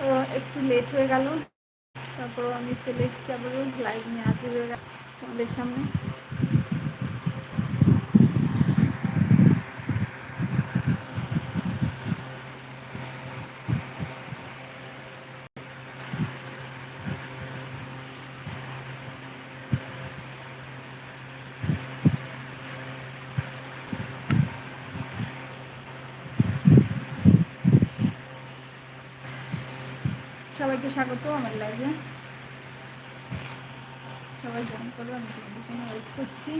তো একটু লেট হয়ে গেল। তারপর আমি চলে এসেছি আবার লাইভ নিয়ে হাজির হয়ে গেল তোমাদের সামনে সবাইকে স্বাগত আমার লাইভে সবাই জয়েন করো আমি তোমাদের ওয়েট করছি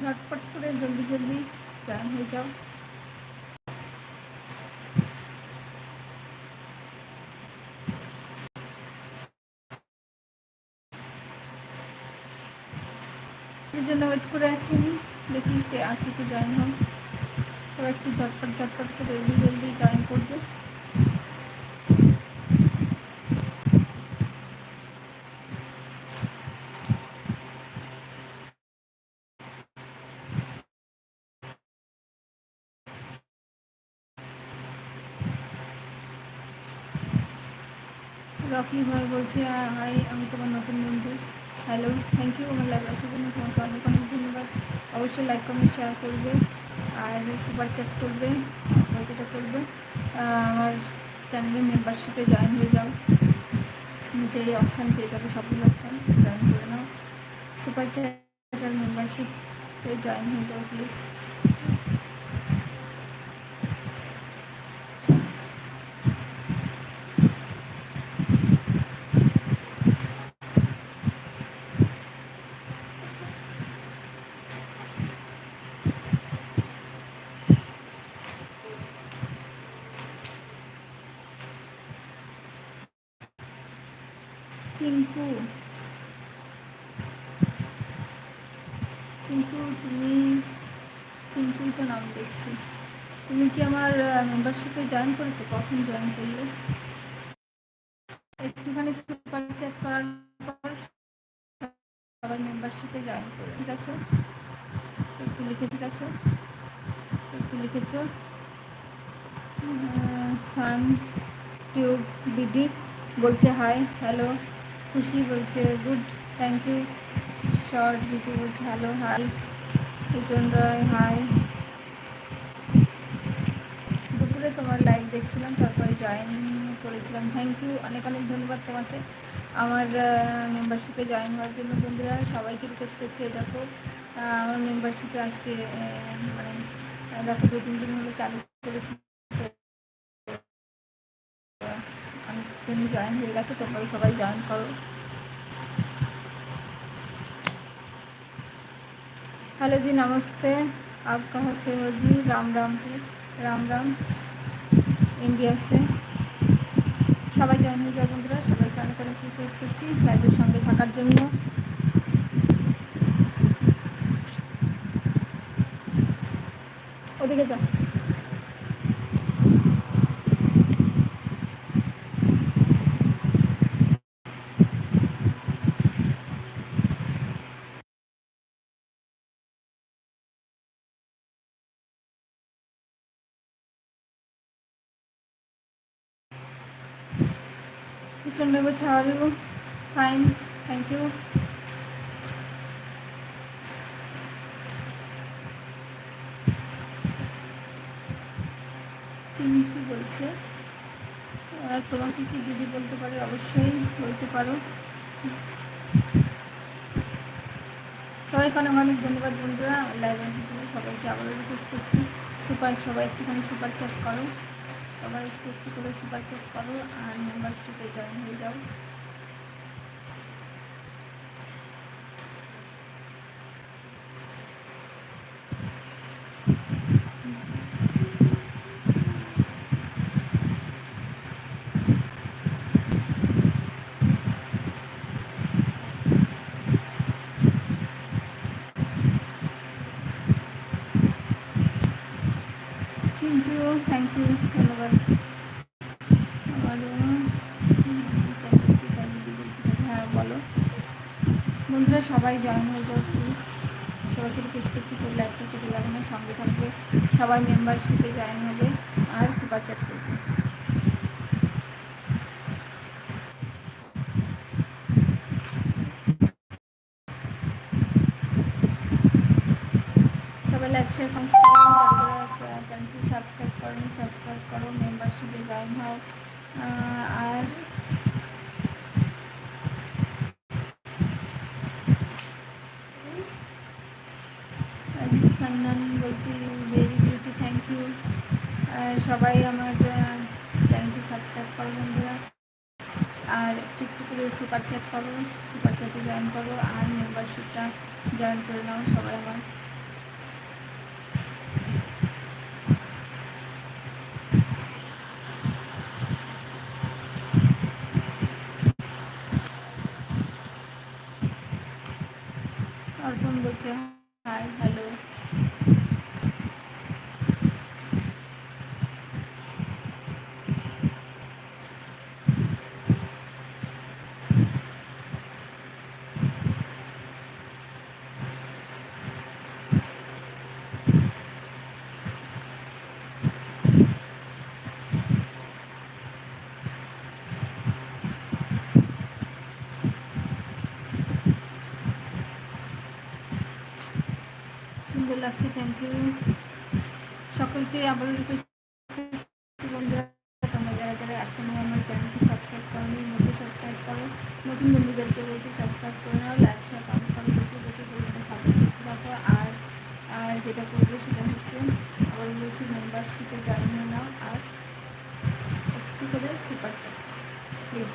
ঝটপট করে জলদি জলদি জয়েন হয়ে যাও এর জন্য ওয়েট করে আছি দেখি কে আর কি জয়েন হন সবাই ঝটপট করে জলদি জলদি জয়েন করবে রকি ভাই বলছে হাই আমি তোমার নতুন বন্ধু। হ্যালো থ্যাংক ইউ আমার লাইভ আসার জন্য তোমাকে অনেক অনেক ধন্যবাদ। অবশ্যই লাইক কমেন্ট শেয়ার করবে আর সুপার চ্যাট করবে যেটা করবে। আমার চ্যানেলের মেম্বারশিপে জয়েন হয়ে যাও। যে অপশান পেয়ে যাবে, সবগুলো অপশান জয়েন করে নাও। সুপার চ্যাট মেম্বারশিপে জয়েন হয়ে যাও প্লিজ চিঙ্কু তুমি চিঙ্কুই তো নাম দেখছি। তুমি কি আমার মেম্বারশিপে জয়েন করেছ? কখন জয়েন করলে? একটুখানি সুপার চ্যাট করার পর সবাই মেম্বারশিপে জয়েন করে, ঠিক আছে? একটু লিখে, ঠিক আছে? একটু লিখেছ? ফান টিউব বিডি বলছে হাই হ্যালো খুশি বলছে good thank you short video বলছে hello hi Riton Roy hi. দুপুরে তোমার লাইভ দেখছিলাম, তারপরে জয়েন করেছিলাম। থ্যাংক ইউ অনেক অনেক ধন্যবাদ তোমাকে। আমার মেম্বারশিপে জয়েন হওয়ার জন্য বন্ধুরা, সবাইকে রিকোয়েস্ট করছে দেখো। আমার মেম্বারশিপে আজকে মানে দেখো, দু, তিন দিন হলে চালু করেছি। তুমি জয়েন হয়ে গেছে তোমরা সবাই জয়েন করো। हेलो जी नमस्ते आप कहाँ से हो जी राम राम जी রাম রাম ইন্ডিয়া সে সবাই জয়েন হয়ে যাও বন্ধুরা সবাইকে অনেক অনেক রিকোয়েস্ট করছি লাইভের সঙ্গে থাকার জন্য ওদিকে যাও Chandra, how are you? Fine, thank you. চিন্তি বলছে। আর তোমাকে কি দিদি বলতে পারে? অবশ্যই বলতে পারো। সবাইকে অনেক অনেক ধন্যবাদ বন্ধুরা। লাইভ সবাইকে আবারও রিকোয়েস্ট করছি। সুপার সবাই একটুখানি সুপার চ্যাট করো। সবাই একটু একটু করে সুপার চেক করো আর মেম্বারশিপে জয়েন হয়ে যাও থ্যাংক ইউ থ্যাংক ইউ ধন্যবাদ হ্যাঁ বন্ধুরা, সবাই জয়েন হয়ে যাও প্লিজ সবাইকে রিকোয়েস্ট করছি কেউ লাইকটা কেটে যাবে না, সঙ্গে থাকবে। সবাই মেম্বারশিপে জয়েন হবে আর সুপার চ্যাট করবে। সবাই লাইক শেয়ার করুন চ্যানেলটি সাবস্ক্রাইব করুন মেম্বারশিপে জয়েন হও আর বলছি ভেরি বিউটি থ্যাংক ইউ সবাই আমার চ্যানেলটি সাবস্ক্রাইব করো বন্ধুরা। আর একটু একটু করে সুপার চ্যাট করো সুপার চ্যাটে জয়েন করো, আর মেম্বারশিপটা জয়েন করে নাও সবাই আমার। অর্পণ বলছে হাই হ্যালো সুন্দর লাগছে থ্যাংক ইউ সকলকে আবারও রিকোয়েস্ট বন্ধুরা তোমরা যারা যারা এখনও আমার চ্যানেলটি সাবস্ক্রাইব করোনি মধ্যে সাবস্ক্রাইব করো। নতুন বন্ধুদেরকে বলছি সাবস্ক্রাইব করে নাও লাইক শেয়ার কমেন্ট করো প্রচুর পরিমাণে আর আর যেটা করবে সেটা হচ্ছে, আবার বলছি মেম্বারশিপে জয়েন হয়ে নাও, আর একটু করে super chat please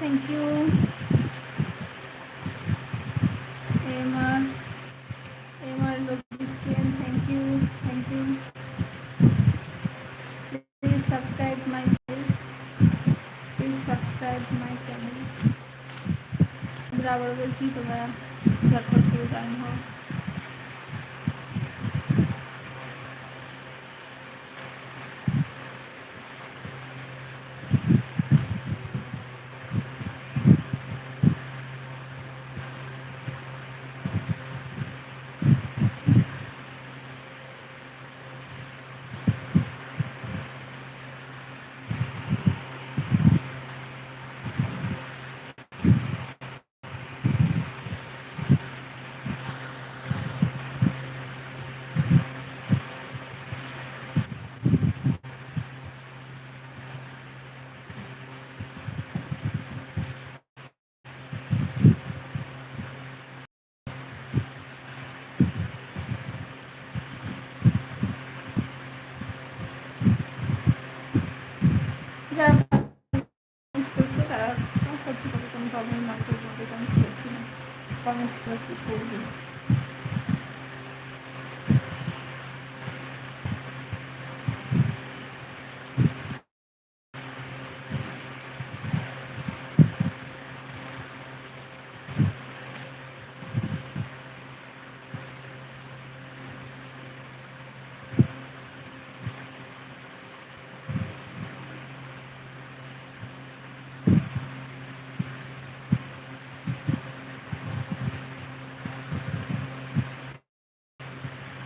thank you MR MR লোকিস্টিয়ান thank you thank you please subscribe my please subscribe my channel আমরা আবার বলছি তোমরা ঝটপট করে জয়েন হও যারা মিস করছে তারা করতে পারে কোনো প্রবলেম না তো এটা মিস করছি না কমেন্টস করে কী করবে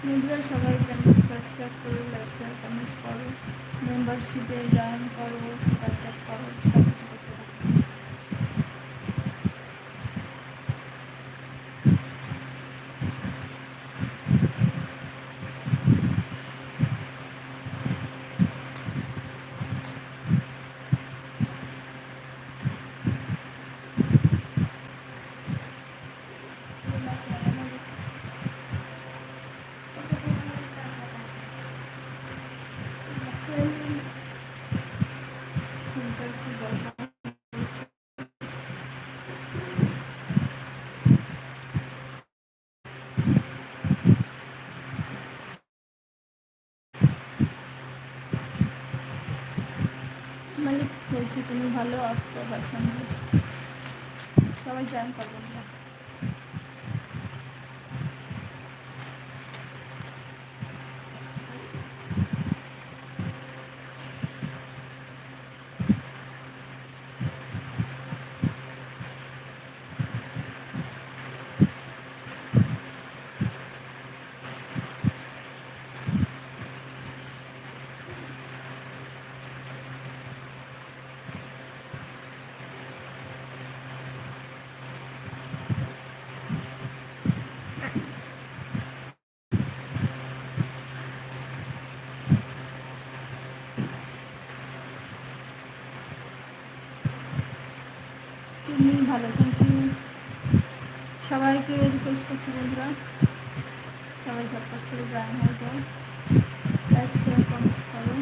বন্ধুরা সবাই চ্যানেল সাবস্ক্রাইব করো লাইক শেয়ার কমেন্টস করো মেম্বারশিপে জয়েন করো সুপার বলছি তুমি ভালো অপারেশন সবাই জয়েন করবেন না তুমি ভালো থাকি। সবাইকে রিকোয়েস্ট করছি বন্ধুরা। সবাই ঝটপট করে জয়েন হয়ে যায় লাইক শেয়ার কমেন্টস করো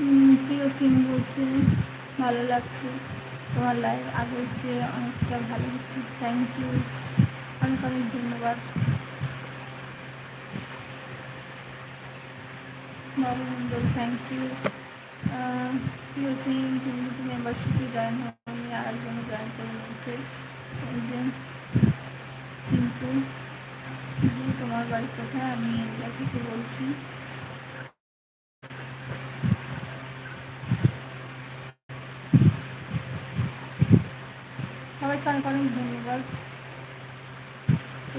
উম, প্রিয় সিং বলছে, ভালো লাগছে। তোমার লাইভ আগের চেয়ে অনেকটা ভালো হচ্ছে। থ্যাংক ইউ অনেক অনেক ধন্যবাদ। বাবু থ্যাংক ইউ প্রিয় সিং তুমি যদি মেম্বারশিপে জয়েন হয়নি আর একজনে জয়েন করে নিয়েছে। চিন্তু তোমার বাড়ি কোথায়? আমি ইন্ডিয়া থেকে বলছি। সবাইকে অনেক অনেক ধন্যবাদ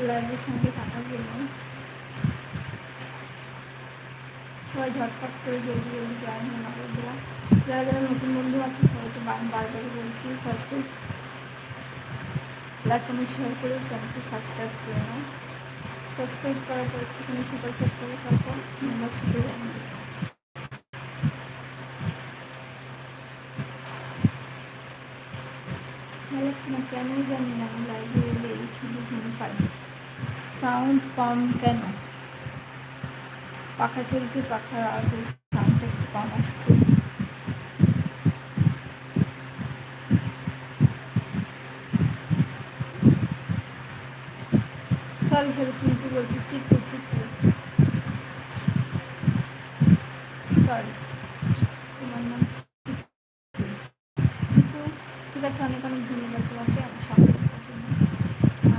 লাইভের সঙ্গে থাকার জন্য সবাই ঝটপট করে জলদি জলদি জয়েন হয়ে না বন্ধুরা যারা যারা নতুন বন্ধু আছে, সবাইকে বার- বারবার বলছি ফার্স্টে লাইক কমেন্ট শেয়ার করে চ্যানেলটি সাবস্ক্রাইব করে নাও। সাবস্ক্রাইব করার পর একটুখানি সুপার চ্যাট করে তারপর মেম্বারশিপে জয়েন হয়ে যাও। ভালো লাগছে না কেন জানি না, আমি এলে শুধু ঘুম পাই। সাউন্ড কম কেন? পাখা চলছে পাখার আওয়াজের সাউন্ডটা একটু কম আসছে। সরি সরি চিঙ্কু বলছি চিকু চিকু সরি তোমার নাম চিকু চিকু ঠিক আছে অনেক অনেক ধন্যবাদ তোমাকে আমার সঙ্গে থাকার জন্য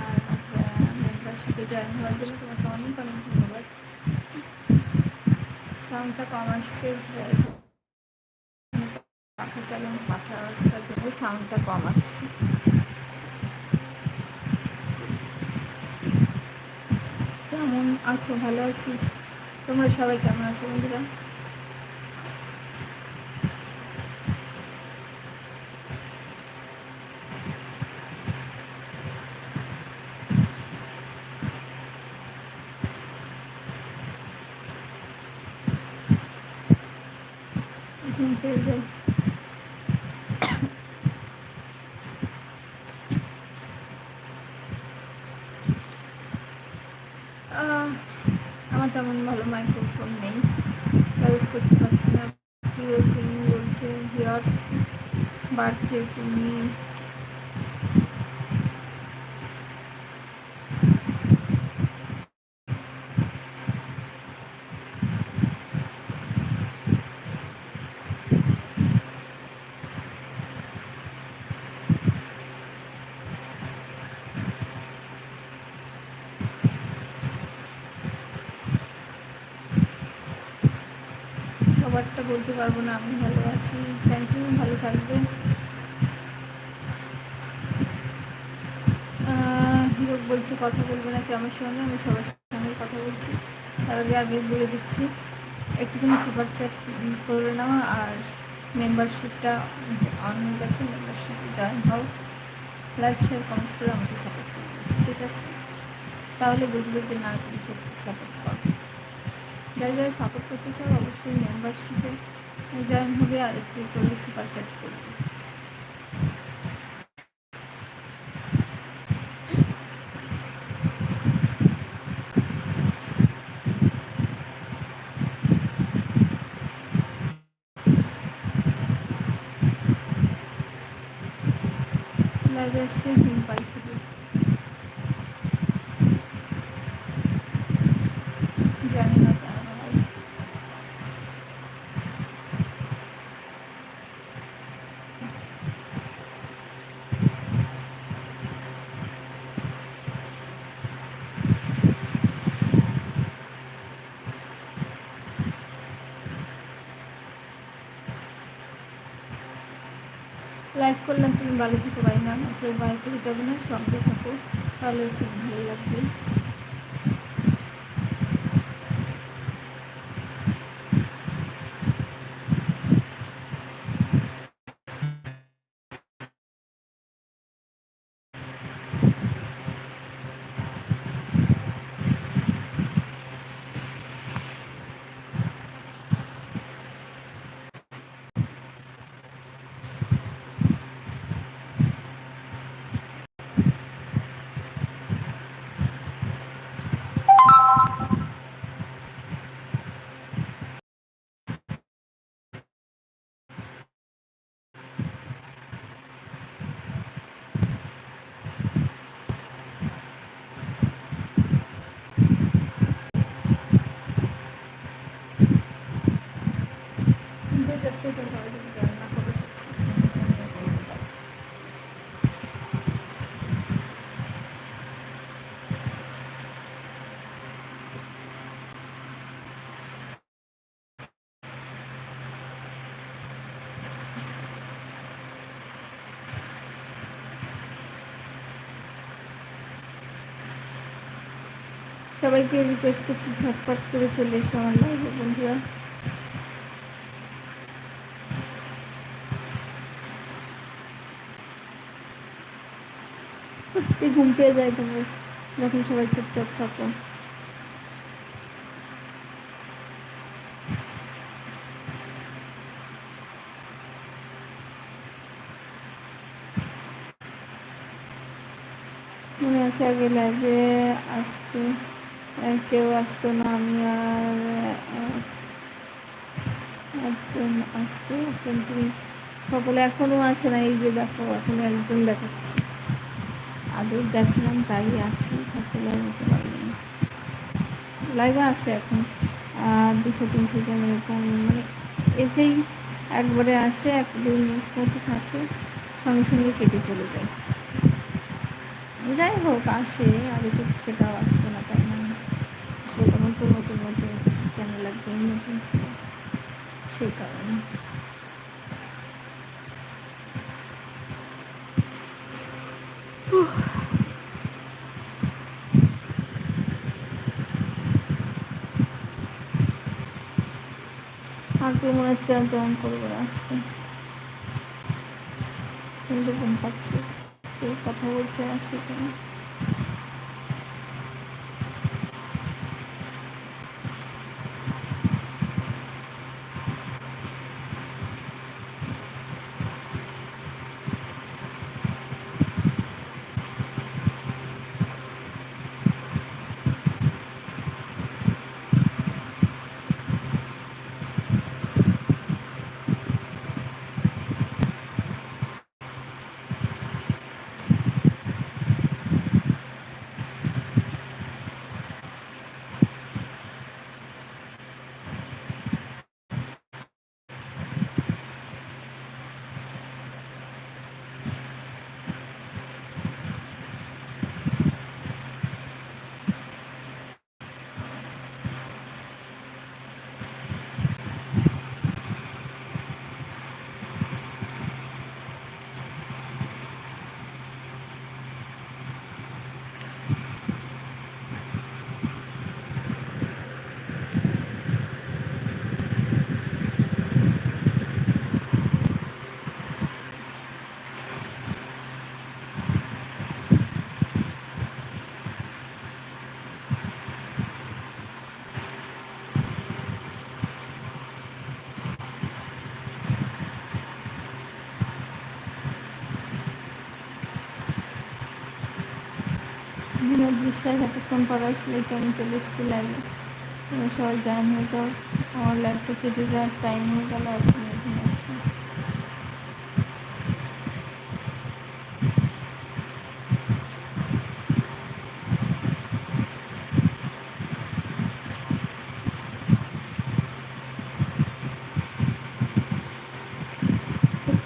আর মেম্বারশিপে জয়েন হওয়ার জন্য তোমাকে অনেক অনেক ধন্যবাদ সাউন্ডটা কম আসছে পাখা চালানো পাখা আওয়াজটার জন্য সাউন্ডটা কম আসছে। কেমন আছো? ভালো আছি? তোমরা সবাই কেমন আছো বন্ধুরা? আহ, আমার তেমন ভালো মাইক্রোফোন নেই। ইউজ করতে পারছি না। প্রিয় সিং বলছে ভিয়ার্স বাড়ছে তুমি সবারটা বলতে পারব না, আমি ভালো আছি। থ্যাংক ইউ ভালো থাকবেন হিরক বলছে, কথা বলবে নাকি আমার সঙ্গে? আমি সবার সঙ্গে কথা বলছি। তার আগে আগে বলে দিচ্ছি, একটুখানি সুপার চ্যাট করে নেওয়া আর মেম্বারশিপটা অন হয়ে গেছে মেম্বারশিপে জয়েন হও। লাইক শেয়ার কমেন্টস করে আমাকে সাপোর্ট করবে ঠিক আছে? তাহলে বুঝবে যে না সত্যি সাপোর্ট করো। যারা যারা সাপোর্ট করতে চাও, অবশ্যই মেম্বারশিপে জয়েন হবে আর একটু করে সুপার চ্যাট করবে। লাইভে আসলে হিম পাই শুধু জানি না কেন হয় লাইক করলে তুমি ভালো থেকে পাই না কেউ বাইরে যাবে না সঙ্গে থাকো তাহলে খুব ভালো লাগবে। সবাই যদি রান্না করে সবাইকে রিকোয়েস্ট করছি ঝটপট করে চলে এসো আমার লাইভে বন্ধুরা। সত্যি ঘুম পেয়ে যায় তোমার যখন সবাই চুপচাপ থাকো। মনে আছে আগে লাইভে আসতে কেউ আসতো না, আমি আর একজন আসতো। এখন তুমি সকলে এখনও আসে না, এই যে দেখো, এখনও একজন দেখাচ্ছে। আগে যাচ্ছিলাম তাই আছি আর হতে পারবে না লাইভে আসে এখন। দুশো, তিনশো জন এরকম মানে এসেই একবারে আসে এক দুই মিনিট মতো থাকে, সঙ্গে সঙ্গে কেটে চলে যায়। যাই হোক, আসে, আগে তো সেটাও আসতো না, তাই না? তখন তো নতুন নতুন চ্যানেল একদম নতুন ছিল, সেই কারণে আগে মনে হচ্ছে আর জয়েন করব আজকে। কিন্তু ঘুম পাচ্ছি কেউ কথা বলছে আসবে কেন বিশ্বাস এতক্ষণ পর আসলে তো আমি চলে এসেছি লাইভে সবাই হয়ে যাও আমার লাইভটা কেটে যাওয়ার টাইম হয়ে গেল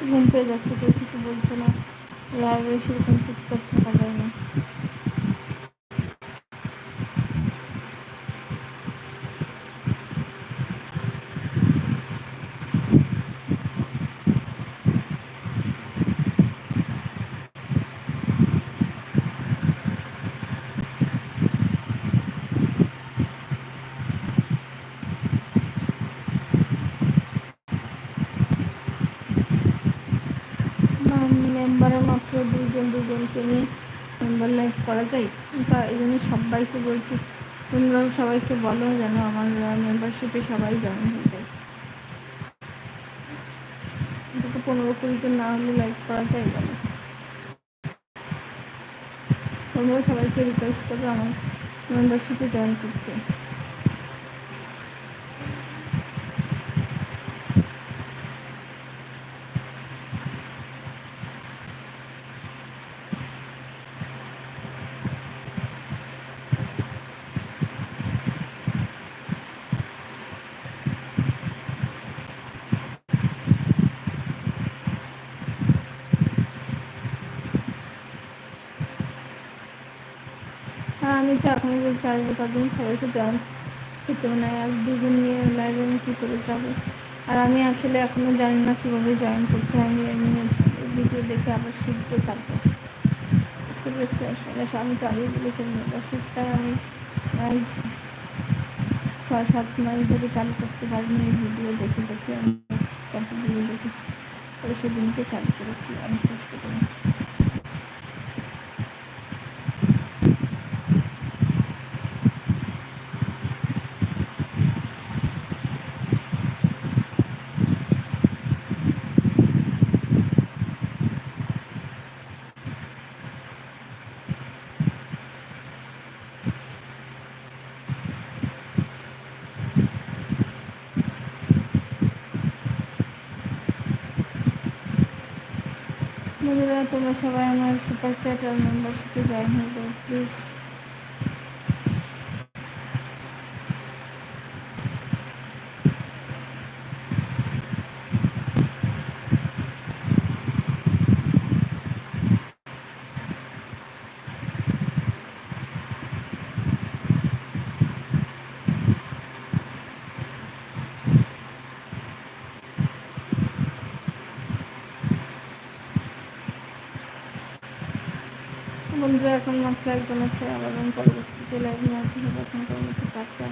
ঘুম পেয়ে যাচ্ছে কেউ কিছু বলছে না। লাইভে সেরকম চুপচাপ থাকা যায় না মেম্বারে মাত্র দুজন দুজনকে নিয়ে মেম্বার লাইভ করা যায় তা এই জন্য সবাইকে বলছি, তোমরাও সবাইকে বলো যেন আমার মেম্বারশিপে সবাই জয়েন হয়ে যায়। দুটো পনেরো কুড়ি জন না হলে লাইক করা যায় বলো তোমরাও সবাইকে রিকোয়েস্ট করো আমার মেম্বারশিপে জয়েন করতে হ্যাঁ আমি বলছি আসব ততদিন সবাইকে জয়েন করতে মানে এক দুজন নিয়ে আমি কী করে যাব? আর আমি আসলে এখনও জানি না কীভাবে জয়েন করতে হয়। আমি এমনি ভিডিও দেখে আবার শিখব তারপর। বুঝতে পেরেছি আসলে আমি তো আগেই বলেছি মেম্বারশিপটা আমি ছয়, সাত মাস ধরে চালু করতে পারিনি। এই ভিডিও দেখে দেখে আমি ভিডিও দেখেছি? তবে সেদিনকে চালু করেছি। অনেক কষ্ট করে। বন্ধুরা তোমরা সবাই আমার সুপার চ্যাট আর মেম্বারশিপে জয়েন হয়ে প্লিজ বন্ধুরা এখন মাত্র একজন আছে আবার পরবর্তীতে লাইভ আসব এখন পরবর্তী টাটা।